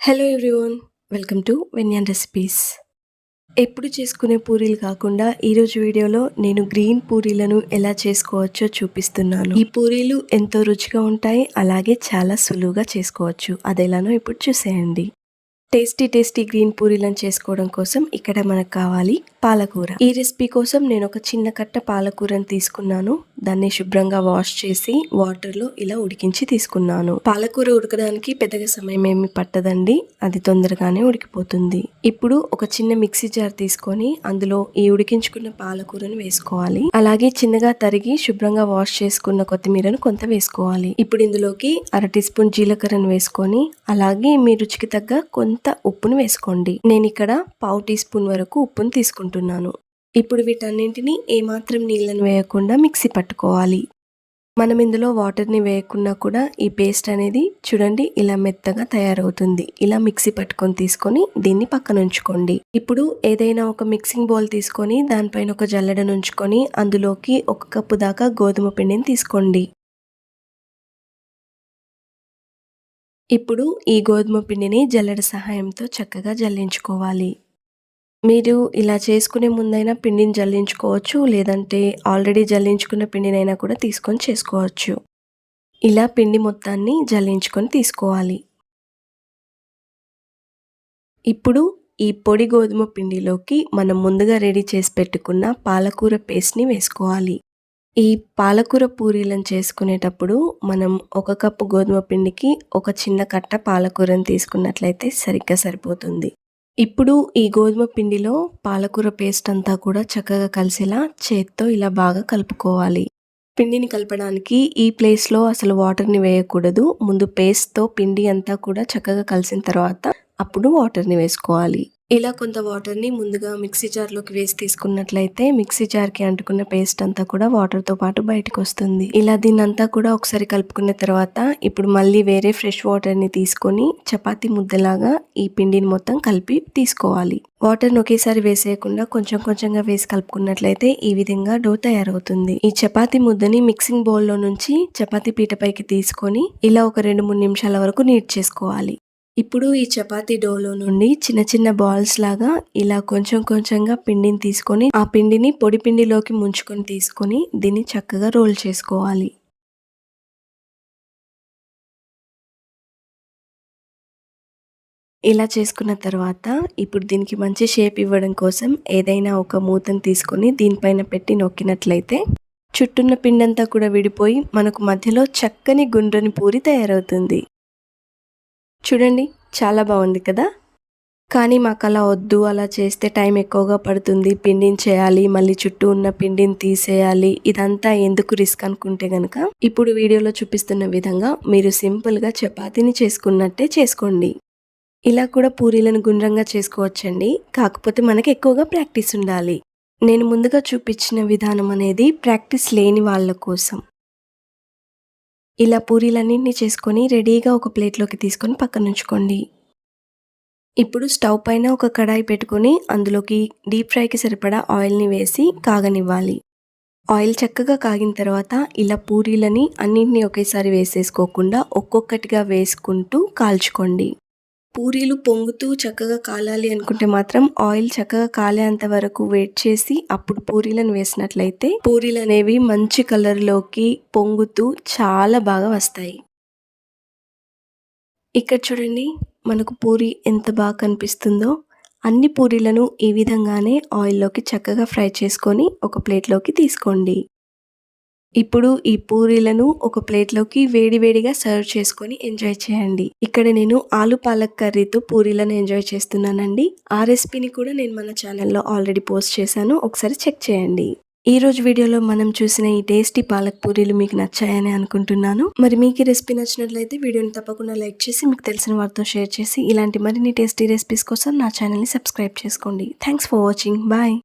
Hello everyone welcome to వెన్యాన్ recipes ఎప్పుడు చేసుకునే పూరీలు కాకుండా ఈరోజు వీడియోలో నేను గ్రీన్ పూరీలను ఎలా చేసుకోవచ్చో చూపిస్తున్నాను. ఈ పూరీలు ఎంతో రుచిగా ఉంటాయి అలాగే చాలా సులువుగా చేసుకోవచ్చు. అది ఎలానో ఇప్పుడు చూసేయండి. టేస్టీ టేస్టీ గ్రీన్ పూరీలను చేసుకోవడం కోసం ఇక్కడ మనకు కావాలి పాలకూర. ఈ రెసిపీ కోసం నేను ఒక చిన్న కట్ట పాలకూరను తీసుకున్నాను. దాన్ని శుభ్రంగా వాష్ చేసి వాటర్లో ఇలా ఉడికించి తీసుకున్నాను. పాలకూర ఉడకడానికి పెద్దగా సమయం ఏమి పట్టదండి. అది తొందరగానే ఉడికిపోతుంది. ఇప్పుడు ఒక చిన్న మిక్సీ జార్ తీసుకొని అందులో ఈ ఉడికించుకున్న పాలకూరను వేసుకోవాలి. అలాగే చిన్నగా తరిగి శుభ్రంగా వాష్ చేసుకున్న కొత్తిమీరను కొంత వేసుకోవాలి. ఇప్పుడు ఇందులోకి అర టీ స్పూన్ జీలకర్రను వేసుకొని అలాగే మీ రుచికి తగ్గ కొంత ఉప్పును వేసుకోండి. నేను ఇక్కడ పావు టీ స్పూన్ వరకు ఉప్పును తీసుకుంటాను తీసుకుంటున్నాను ఇప్పుడు వీటన్నింటినీ ఏమాత్రం నీళ్ళని వేయకుండా మిక్సీ పట్టుకోవాలి. మనం ఇందులో వాటర్ని వేయకుండా కూడా ఈ పేస్ట్ అనేది చూడండి ఇలా మెత్తగా తయారవుతుంది. ఇలా మిక్సీ పట్టుకొని తీసుకొని దీన్ని పక్కన ఉంచుకోండి. ఇప్పుడు ఏదైనా ఒక మిక్సింగ్ బౌల్ తీసుకొని దానిపైన ఒక జల్లెడను ఉంచుకొని అందులోకి ఒక కప్పు దాకా గోధుమ పిండిని తీసుకోండి. ఇప్పుడు ఈ గోధుమ పిండిని జల్లెడ సహాయంతో చక్కగా జల్లించుకోవాలి. మీరు ఇలా చేసుకునే ముందైనా పిండిని జల్లించుకోవచ్చు లేదంటే ఆల్రెడీ జల్లించుకున్న పిండినైనా కూడా తీసుకొని చేసుకోవచ్చు. ఇలా పిండి మొత్తాన్ని జల్లించుకొని తీసుకోవాలి. ఇప్పుడు ఈ పొడి గోధుమ పిండిలోకి మనం ముందుగా రెడీ చేసి పెట్టుకున్న పాలకూర పేస్ట్ని వేసుకోవాలి. ఈ పాలకూర పూరీలను చేసుకునేటప్పుడు మనం ఒక కప్పు గోధుమ పిండికి ఒక చిన్న కట్ట పాలకూరను తీసుకున్నట్లయితే సరిగ్గా సరిపోతుంది. ఇప్పుడు ఈ గోధుమ పిండిలో పాలకూర పేస్ట్ అంతా కూడా చక్కగా కలిసేలా చేత్తో ఇలా బాగా కలుపుకోవాలి. పిండిని కలపడానికి ఈ ప్లేస్లో అసలు వాటర్ని వేయకూడదు. ముందు పేస్ట్తో పిండి అంతా కూడా చక్కగా కలిసిన తర్వాత అప్పుడు వాటర్ని వేసుకోవాలి. ఇలా కొంత వాటర్ని ముందుగా మిక్సీ జార్లోకి వేసి తీసుకున్నట్లయితే మిక్సీ జార్కి అంటుకున్న పేస్ట్ అంతా కూడా వాటర్తో పాటు బయటకు వస్తుంది ఇలా దీన్నంతా కూడా ఒకసారి కలుపుకున్న తర్వాత ఇప్పుడు మళ్ళీ వేరే ఫ్రెష్ వాటర్ని తీసుకొని చపాతి ముద్దలాగా ఈ పిండిని మొత్తం కలిపి తీసుకోవాలి. వాటర్ని ఒకేసారి వేసేయకుండా కొంచెం కొంచెంగా వేసి కలుపుకున్నట్లయితే ఈ విధంగా డో తయారవుతుంది. ఈ చపాతి ముద్దని మిక్సింగ్ బౌల్లో నుంచి చపాతీ పీటపైకి తీసుకొని ఇలా ఒక రెండు మూడు నిమిషాల వరకు నీట్ చేసుకోవాలి. ఇప్పుడు ఈ చపాతీ డోలో నుండి చిన్న చిన్న బాల్స్ లాగా ఇలా కొంచెం కొంచెంగా పిండిని తీసుకొని ఆ పిండిని పొడి పిండిలోకి ముంచుకొని తీసుకొని దీన్ని చక్కగా రోల్ చేసుకోవాలి. ఇలా చేసుకున్న తర్వాత ఇప్పుడు దీనికి మంచి షేప్ ఇవ్వడం కోసం ఏదైనా ఒక మూతను తీసుకొని దీనిపైన పెట్టి నొక్కినట్లయితే చుట్టున్న పిండంతా కూడా విడిపోయి మనకు మధ్యలో చక్కని గుండ్రని పూరి తయారవుతుంది. చూడండి చాలా బాగుంది కదా? కానీ మాకు అలా వద్దు అలా చేస్తే టైం ఎక్కువగా పడుతుంది. పిండిని చేయాలి మళ్ళీ చుట్టూ ఉన్న పిండిని తీసేయాలి. ఇదంతా ఎందుకు రిస్క్ అనుకుంటే గనక ఇప్పుడు వీడియోలో చూపిస్తున్న విధంగా మీరు సింపుల్గా చపాతీని చేసుకున్నట్టే చేసుకోండి. ఇలా కూడా పూరీలను గుండ్రంగా చేసుకోవచ్చండి. కాకపోతే మనకి ఎక్కువగా ప్రాక్టీస్ ఉండాలి. నేను ముందుగా చూపించిన విధానం అనేది ప్రాక్టీస్ లేని వాళ్ళ కోసం. ఇలా పూరీలన్నింటినీ చేసుకొని రెడీగా ఒక ప్లేట్లోకి తీసుకొని పక్కన ఉంచుకోండి. ఇప్పుడు స్టవ్ పైన ఒక కడాయి పెట్టుకొని అందులోకి డీప్ ఫ్రైకి సరిపడా ఆయిల్ని వేసి కాగనివ్వాలి. ఆయిల్ చక్కగా కాగిన తర్వాత ఇలా పూరీలని అన్నింటినీ ఒకేసారి వేసేసుకోకుండా ఒక్కొక్కటిగా వేసుకుంటూ కాల్చుకోండి. పూరీలు పొంగుతూ చక్కగా కాలాలి అనుకుంటే మాత్రం ఆయిల్ చక్కగా కాలేంత వరకు వెయిట్ చేసి అప్పుడు పూరీలను వేసినట్లయితే పూరీలు అనేవి మంచి కలర్లోకి పొంగుతూ చాలా బాగా వస్తాయి. ఇక్కడ చూడండి మనకు పూరి ఎంత బాగా కనిపిస్తుందో. అన్ని పూరీలను ఈ విధంగానే ఆయిల్లోకి చక్కగా ఫ్రై చేసుకొని ఒక ప్లేట్లోకి తీసుకోండి. ఇప్పుడు ఈ పూరీలను ఒక ప్లేట్లోకి వేడివేడిగా సర్వ్ చేసుకొని ఎంజాయ్ చేయండి. ఇక్కడ నేను ఆలు పాలక్ కర్రీతో పూరీలను ఎంజాయ్ చేస్తున్నానండి. ఆ రెసిపీని కూడా నేను మన ఛానల్లో ఆల్రెడీ పోస్ట్ చేశాను. ఒకసారి చెక్ చేయండి. ఈ రోజు వీడియోలో మనం చూసిన ఈ టేస్టీ పాలక్ పూరీలు మీకు నచ్చాయని అనుకుంటున్నాను. మరి మీకు ఈ రెసిపీ నచ్చినట్లయితే వీడియోని తప్పకుండా లైక్ చేసి మీకు తెలిసిన వారితో షేర్ చేసి ఇలాంటి మరిన్ని టేస్టీ రెసిపీస్ కోసం నా ఛానల్ని సబ్స్క్రైబ్ చేసుకోండి. Thanks for watching. బాయ్.